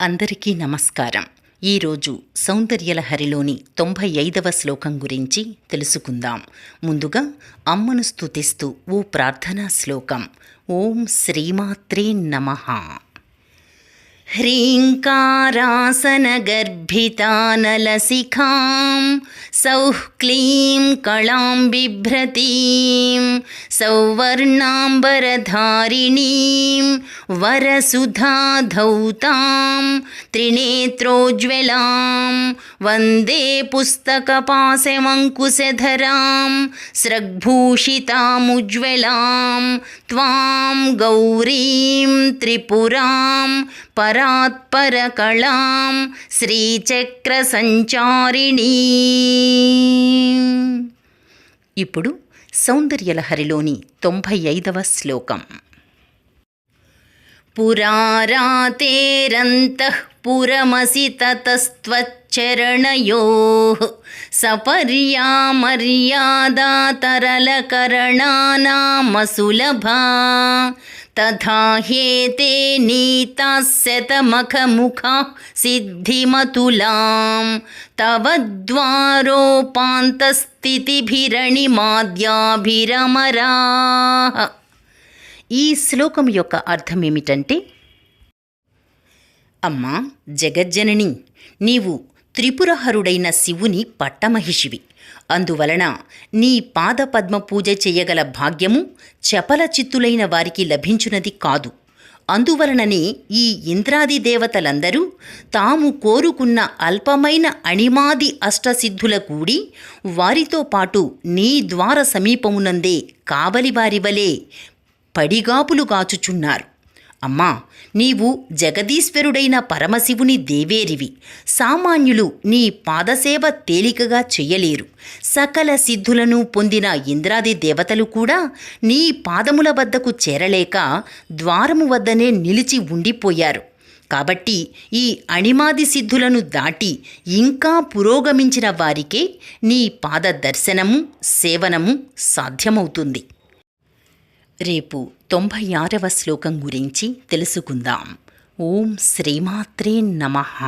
అందరికీ నమస్కారం. ఈరోజు సౌందర్యలహరిలోని తొంభై ఐదవ శ్లోకం గురించి తెలుసుకుందాం. ముందుగా అమ్మను స్తుతిస్తూ ఓ ప్రార్థనా శ్లోకం. ఓం శ్రీమాత్రే నమః. ह्रीङ्कारासनगर्भितानलसिखां सौः क्लीं कलां बिभ्रतीं सौवर्णाम्बरधारिणीं वरसुधाधौतां त्रिनेत्रोज्ज्वलां वन्दे पुस्तकपाशमङ्कुशधरां स्रग्भूषितामुज्ज्वलां त्वां गौरीं त्रिपुरां పరాత్పరకళాం శ్రీచక్రసంచారిణీ ఇప్పుడు సౌందర్యలహరిలోని తొంభై ఐదవ శ్లోకం. పురారాతేరంతః పురమసి తతస్త్వచ్చరణయోः సపర్యామర్యాదాతరలకరణానామసులభా तथा ह्येते नीताः शतमखमुखाः सिद्धिमतुलां तव ద్వారోపాంతస్థితిభిరణిమాద్యాభిరమరాः ఈ శ్లోకం యొక్క అర్థం ఏమిటంటే అమ్మా జగజ్జనని నీవు త్రిపురహరుడైన శివుని పట్టమహిషివి అందువలన నీ పాదపద్మ పూజ చేయగల భాగ్యము చపల చిత్తులైన వారికి లభించునది కాదు. అందువలననే ఈ ఇంద్రాది దేవతలందరూ తాము కోరుకున్న అల్పమైన అణిమాది అష్టసిద్ధుల కూడి వారితో పాటు నీ ద్వార సమీపమునందే కావలివారివలే పడిగాపులు గాచుచున్నారు. అమ్మా నీవు జగదీశ్వరుడైన పరమశివుని దేవేరివి. సామాన్యులు నీ పాదసేవ తేలికగా చెయ్యలేరు. సకల సిద్ధులను పొందిన ఇంద్రాది దేవతలు కూడా నీ పాదముల వద్దకు చేరలేక ద్వారము వద్దనే నిలిచి ఉండిపోయారు. కాబట్టి ఈ అణిమాది సిద్ధులను దాటి ఇంకా పురోగమించిన వారికే నీ పాద దర్శనము సేవనము సాధ్యమవుతుంది. రేపు తొంభై ఆరవ శ్లోకం గురించి తెలుసుకుందాం. ఓం శ్రీమాత్రే నమః.